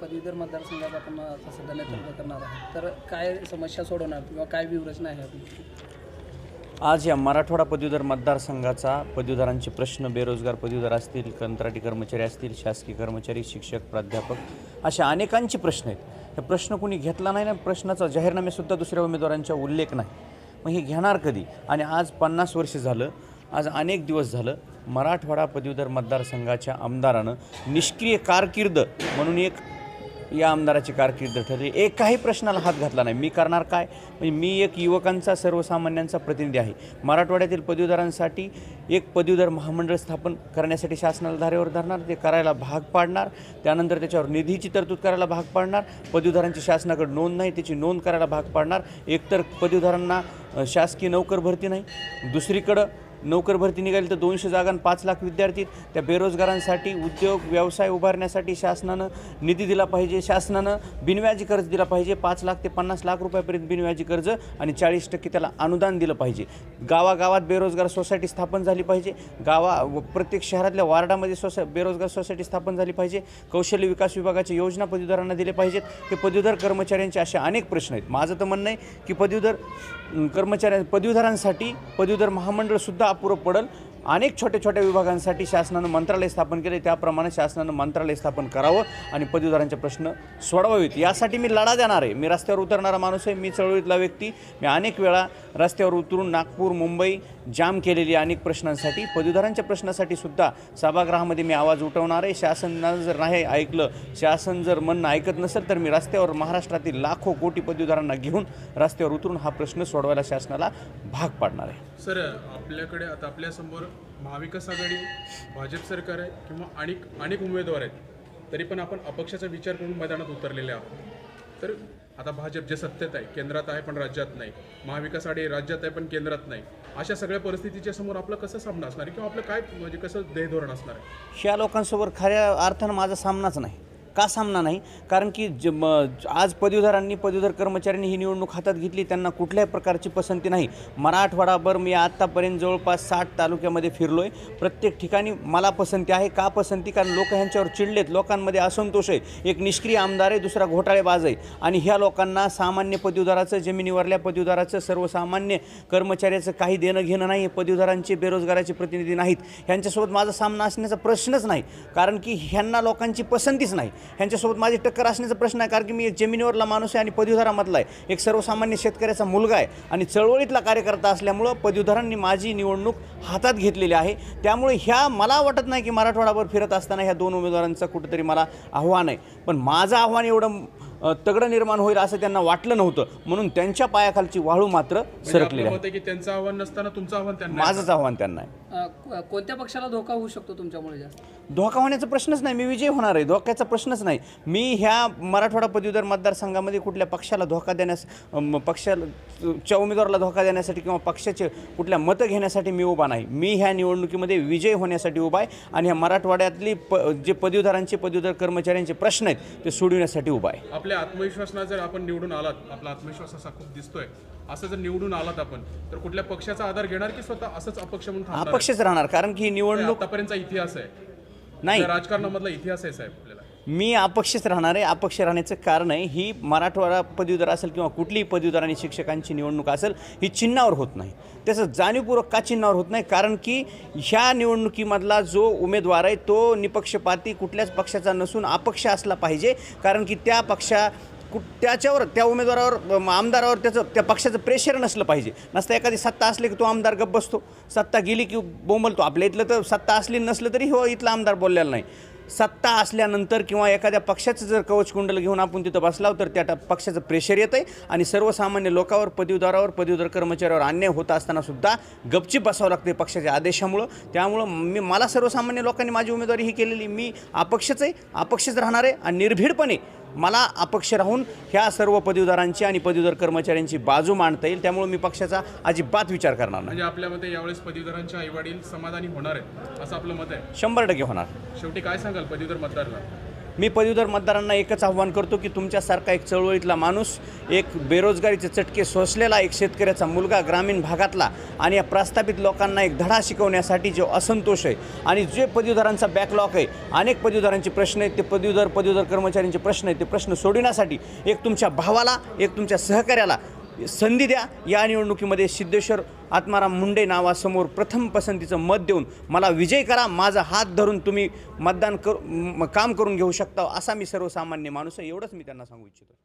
पदवीधर मतदारसंघात आपण सध्या नेतृत्व करणार आहात. तर काय समस्या सोडवणार किंवा काय व्यूहरचना आहे आपली? आज या मराठवाडा पदवीधर मतदारसंघाचा पदवीधरांचे प्रश्न बेरोजगार पदवीधर असतील कंत्राटी कर्मचारी असतील शासकीय कर्मचारी शिक्षक प्राध्यापक अशा अनेकांचे प्रश्न आहेत. हे प्रश्न कुणी घेतला नाही ना प्रश्नाचा जाहीरनामेसुद्धा दुसऱ्या उमेदवारांचा उल्लेख नाही. मग हे घेणार कधी? आणि आज पन्नास वर्ष झालं आज अनेक दिवस झालं मराठवाडा पदवीधर मतदारसंघाच्या आमदारानं निष्क्रिय कारकीर्द म्हणून एक या आमदाराची कारकीर्द ठरली. एकाही प्रश्नाला हात घातला नाही. मी करणार काय? म्हणजे मी एक युवकांचा सर्वसामान्यांचा प्रतिनिधी आहे. मराठवाड्यातील पदवीधरांसाठी एक पदवीधर महामंडळ स्थापन करण्यासाठी शासनाला धारेवर धरणार ते करायला भाग पाडणार त्यानंतर त्याच्यावर निधीची तरतूद करायला भाग पाडणार पदवीधरांची शासनाकडे नोंद नाही त्याची नोंद करायला भाग पाडणार. एकतर पदवीधरांना शासकीय नोकर भरती नाही. दुसरीकडं नोकर भरती निघाली तर दोनशे जागां पाच लाख विद्यार्थी त्या बेरोजगारांसाठी उद्योग व्यवसाय उभारण्यासाठी शासनानं निधी दिला पाहिजे. शासनानं बिनव्याजी कर्ज दिला पाहिजे. पाच लाख ते पन्नास लाख रुपयापर्यंत बिनव्याजी कर्ज आणि चाळीस टक्के त्याला अनुदान दिलं पाहिजे. गावागावात बेरोजगार सोसायटी स्थापन झाली पाहिजे. गावा व प्रत्येक शहरातल्या वार्डामध्ये सोसा बेरोजगार सोसायटी स्थापन झाली पाहिजे. कौशल्य विकास विभागाच्या योजना पदवीधरांना दिले पाहिजेत. हे पदवीधर कर्मचाऱ्यांचे असे अनेक प्रश्न आहेत. माझं तर म्हणणं आहे की पदवीधर कर्मचाऱ्यां कर्मचाऱ्या पदवीधरांसाठी पदवीधर महामंडळसुद्धा अपुरं पडेल. अनेक छोट्या छोट्या विभागांसाठी शासनानं मंत्रालय स्थापन केले. त्याप्रमाणे शासनानं मंत्रालय स्थापन करावं आणि पदवीधरांचे प्रश्न सोडवावेत. यासाठी मी लढा देणार आहे. मी रस्त्यावर उतरणारा माणूस आहे. मी चळवळीतला व्यक्ती. मी अनेक वेळा रस्त्यावर उतरून नागपूर मुंबई जाम केलेली आहे अनेक प्रश्नांसाठी. पदवीधरांच्या प्रश्नासाठी सुद्धा सभागृहामध्ये मी आवाज उठवणार आहे. शासनानं जर नाही ऐकलं शासन जर म्हणणं ऐकत नसेल तर मी रस्त्यावर महाराष्ट्रातील लाखो कोटी पदवीधरांना घेऊन रस्त्यावर उतरून हा प्रश्न सोडवायला शासनाला भाग पाडणार आहे. सर आपल्याकडे आता आपल्यासमोर महाविकास आघाडी भाजप सरकार आहे किंवा अनेक अनेक उमेदवार आहेत तरी पण आपण अपक्षाचा विचार करून मैदानात उतरलेले आहोत. तर आता भाजप जे सत्तेत आहे केंद्रात आहे पण राज्यात नाही. महाविकास आघाडी राज्यात आहे पण केंद्रात नाही. अशा सगळ्या परिस्थितीच्या समोर आपलं कसं सामना असणार आहे? किंवा आपलं काय म्हणजे कसं देहधोरण असणार आहे? ह्या लोकांसोबत खऱ्या अर्थानं माझा सामनाच नाही. का सामना नाही? कारण की ज म आज पदवीधरांनी पदवीधर कर्मचाऱ्यांनी ही निवडणूक हातात घेतली त्यांना कुठल्याही प्रकारची पसंती नाही. मराठवाडाभर मी आत्तापर्यंत जवळपास साठ तालुक्यामध्ये फिरलो आहे प्रत्येक ठिकाणी मला पसंती आहे का पसंती? कारण लोक ह्यांच्यावर चिडलेत. लोकांमध्ये असंतोष आहे. एक निष्क्रिय आमदार आहे दुसरा घोटाळेबाज आहे. आणि ह्या लोकांना सामान्य पदवीधराचं जमिनीवरल्या पदवीधराचं सर्वसामान्य कर्मचाऱ्याचं काही देणं घेणं नाही. पदवीधरांचे बेरोजगाराचे प्रतिनिधी नाहीत. ह्यांच्यासोबत माझा सामना असण्याचा प्रश्नच नाही. कारण की ह्यांना लोकांची पसंतीच नाही. ह्यांच्यासोबत माझी टक्कर असण्याचा प्रश्न आहे कारण की मी एक जमिनीवरला माणूस आहे आणि पदवीधरामधला आहे. एक सर्वसामान्य शेतकऱ्याचा मुलगा आहे आणि चळवळीतला कार्यकर्ता असल्यामुळं पदवीधरांनी माझी निवडणूक हातात घेतलेली आहे. त्यामुळे ह्या मला वाटत नाही की मराठवाडाभर फिरत असताना ह्या दोन उमेदवारांचं कुठंतरी मला आव्हान आहे. पण माझं आव्हान एवढं तगडं निर्माण होईल असं त्यांना वाटलं नव्हतं. म्हणून त्यांच्या पायाखालची वाळू मात्र म्हणजे सरकलेली मत आहे की त्यांचं आव्हान नसताना तुमचं आव्हान त्यांना. माझंच आव्हान त्यांना आहे. कोणत्या पक्षाला धोका होऊ शकतो तुमच्यामुळे जास्त? धोका होण्याचा प्रश्नच नाही. मी विजय होणार आहे. धोक्याचा प्रश्नच नाही. मी ह्या मराठवाडा पदवीधर मतदारसंघामध्ये कुठल्या पक्षाला धोका देण्यास अम, पक्षाला च्या उमेदवाराला धोका देण्यासाठी किंवा पक्षाचे कुठल्या मतं घेण्यासाठी मी उभा नाही. मी ह्या निवडणुकीमध्ये विजय होण्यासाठी उभा आहे आणि ह्या मराठवाड्यातली प जे पदवीधरांचे पदवीधर कर्मचाऱ्यांचे प्रश्न आहेत ते सोडविण्यासाठी उभा आहे. आपल्या आत्मविश्वासानं जर आपण निवडून आलात आपला आत्मविश्वास असा खूप दिसतोय असं जर निवडून आलात आपण तर कुठल्या पक्षाचा आधार घेणार की स्वतः असंच अपक्ष म्हणून? अपक्षच राहणार कारण की ही निवडणूक आतापर्यंतचा इतिहास आहे. नाही. राजकारणामधला इतिहास आहे साहेब. मी अपक्षच राहणार आहे. अपक्ष राहण्याचं कारण आहे ही मराठवाडा पदवीधर असेल किंवा कुठलीही पदवीधर आणि शिक्षकांची निवडणूक असेल ही चिन्हावर होत नाही. त्याचं जाणीवपूर्वक का चिन्हावर होत नाही? कारण की ह्या निवडणुकीमधला जो उमेदवार आहे तो निपक्षपाती कुठल्याच पक्षाचा नसून अपक्ष असला पाहिजे. कारण की त्या पक्षा कु त्याच्यावर त्या उमेदवारावर आमदारावर त्याचं त्या पक्षाचं प्रेशर नसलं पाहिजे. नसता एखादी सत्ता असली की तो आमदार गप्प बसतो. सत्ता गेली की बोंबलतो. आपल्या इथलं तर सत्ता असली नसलं तरी हो इथला आमदार बोललेला नाही. सत्ता असल्यानंतर किंवा एखाद्या पक्षाचं जर कवचकुंडल घेऊन आपण तिथं बसलाव तर त्या पक्षाचं प्रेशर येतं आहे आणि सर्वसामान्य लोकांवर पदवीदारावर पदवीधर कर्मचाऱ्यावर अन्याय होत असताना सुद्धा गपचीप बसावं लागते पक्षाच्या आदेशामुळं. त्यामुळं मी मला सर्वसामान्य लोकांनी माझी उमेदवारी ही केलेली. मी अपक्षच आहे अपक्षच राहणार आहे आणि निर्भीडपणे मला अपक्ष राहून ह्या सर्व पदवीधरांची आणि पदवीधर कर्मचाऱ्यांची बाजू मांडता येईल. त्यामुळे मी पक्षाचा अजिबात विचार करणार नाही. म्हणजे आपल्या मते यावेळेस पदवीधरांचे आई वडील समाधानी होणार आहेत असं आपलं मत आहे. शंभर टक्के होणार. शेवटी काय सांगाल पदवीधर मतदारला? मी पदवीधर मतदारांना एकच आव्हान करतो की तुमच्यासारखा एक चळवळीतला माणूस एक बेरोजगारीचे चटके सोसलेला एक शेतकऱ्याचा मुलगा ग्रामीण भागातला आणि या प्रस्थापित लोकांना एक धडा शिकवण्यासाठी जो असंतोष आहे आणि जे पदवीधरांचा बॅकलॉग आहे अनेक पदवीधरांचे प्रश्न आहेत ते पदवीधर पदवीधर कर्मचाऱ्यांचे प्रश्न आहेत ते प्रश्न सोडविण्यासाठी एक तुमच्या भावाला एक तुमच्या सहकार्याला संधी द्या. या निवडणुकीमध्ये सिद्धेश्वर आत्माराम मुंडे नावासमोर प्रथम पसंतीचं मत देऊन मला विजय करा. माझा हात धरून तुम्ही मतदान कर म- काम करून घेऊ शकता असा मी सर्वसामान्य माणूस आहे. एवढंच मी त्यांना सांगू इच्छितो.